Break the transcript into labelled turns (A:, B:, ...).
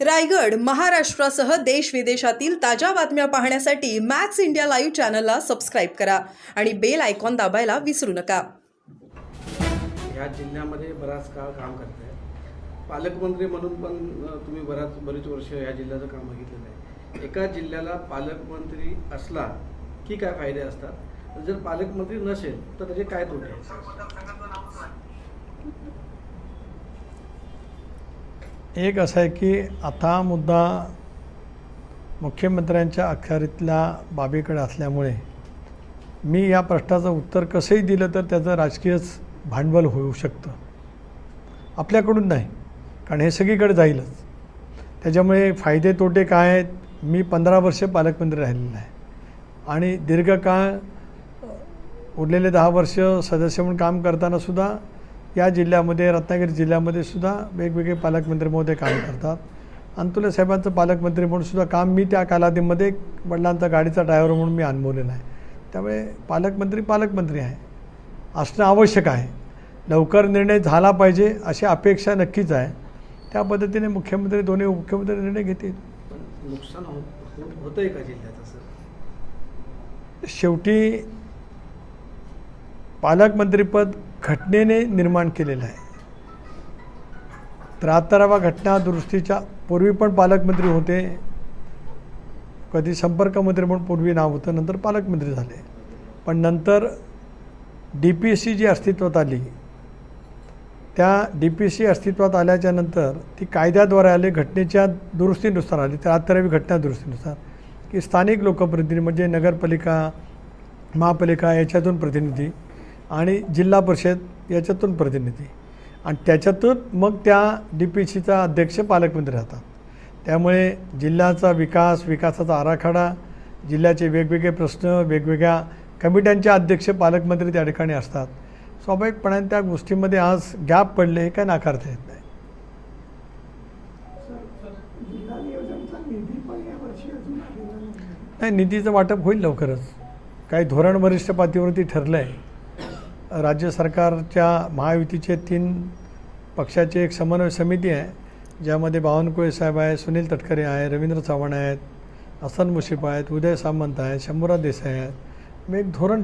A: रायगड महाराष्ट्रासह देश विदेशातील ताज्या बातम्या पाहण्यासाठी मॅक्स इंडिया लाईव्ह चॅनलला सबस्क्राईब करा आणि बेल आयकॉन दाबायला विसरू नका.
B: ह्या जिल्ह्यामध्ये बराच काळ काम करताय. पालकमंत्री म्हणून पण तुम्ही बराच बरीच वर्ष या जिल्ह्याचं काम बघितलेलं आहे. एका जिल्ह्याला पालकमंत्री असला की काय फायदे असतात? जर पालकमंत्री नसेल तर त्याचे काय तोटे आहेत?
C: एक असं आहे की आता मुद्दा मुख्यमंत्र्यांच्या अखत्यारीतल्या बाबीकडे असल्यामुळे मी या प्रश्नाचं उत्तर कसंही दिलं तर त्याचं राजकीयच भांडवल होऊ शकतं. आपल्याकडून नाही कारण हे सगळीकडे जाईलच. त्याच्यामुळे फायदे तोटे काय आहेत मी पंधरा वर्षे पालकमंत्री राहिलेलं आहे. आणि दीर्घकाळ उरलेले दहा वर्ष सदस्य म्हणून काम करतानासुद्धा या जिल्ह्यामध्ये रत्नागिरी जिल्ह्यामध्ये सुद्धा वेगवेगळे पालकमंत्री महोदय काम करतात. अंतुले साहेबांचं पालकमंत्री म्हणून सुद्धा काम मी त्या कालावधीमध्ये वडिलांचा गाडीचा ड्रायव्हर म्हणून मी अनुभवलेला आहे. त्यामुळे पालकमंत्री पालकमंत्री आहे. असणं आवश्यक आहे. लवकर निर्णय झाला पाहिजे अशी अपेक्षा नक्कीच आहे. त्या पद्धतीने मुख्यमंत्री दोन्ही मुख्यमंत्री निर्णय घेतील.
B: नुकसान हो हो- होतंय का जिल्ह्यात असं?
C: शेवटी पालकमंत्रीपद घटनेने निर्माण केलेलं आहे. त्र्याहत्तरावा घटना दुरुस्तीच्या पूर्वी पण पालकमंत्री होते. कधी संपर्कमंत्री म्हणून पूर्वी नाव होतं नंतर पालकमंत्री झाले. पण नंतर डी पी सी जी अस्तित्वात आली. त्या डी पी सी अस्तित्वात आल्याच्यानंतर ती कायद्याद्वारे आली घटनेच्या दुरुस्तीनुसार आली. त्र्याहत्तरावी घटना दुरुस्तीनुसार. की स्थानिक लोकप्रतिनिधी म्हणजे नगरपालिका महापालिका याच्यातून प्रतिनिधी आणि जिल्हा परिषद याच्यातून प्रतिनिधी. आणि त्याच्यातून मग त्या डी पी सीचा अध्यक्ष पालकमंत्री राहतात. त्यामुळे जिल्ह्याचा विकास विकासाचा आराखडा जिल्ह्याचे वेगवेगळे प्रश्न वेगवेगळ्या कमिट्यांचे अध्यक्ष पालकमंत्री त्या ठिकाणी असतात. स्वाभाविकपणाने त्या गोष्टीमध्ये आज गॅप पडले हे काय नाकारता येत नाही. नाही. निधीचं वाटप होईल लवकरच. काही धोरण वरिष्ठ पातळीवरती ठरलं आहे राज्य सरकारच्या महायुतीचे तीन पक्षाची एक समन्वय समिती आहे ज्यामध्ये बावनकुळे साहेब आहे सुनील तटकरे आहे रवींद्र चव्हाण आहेत हसन मुशिफ आहेत उदय सामंत आहेत शंभूराज देसाई आहेत. मग एक धोरण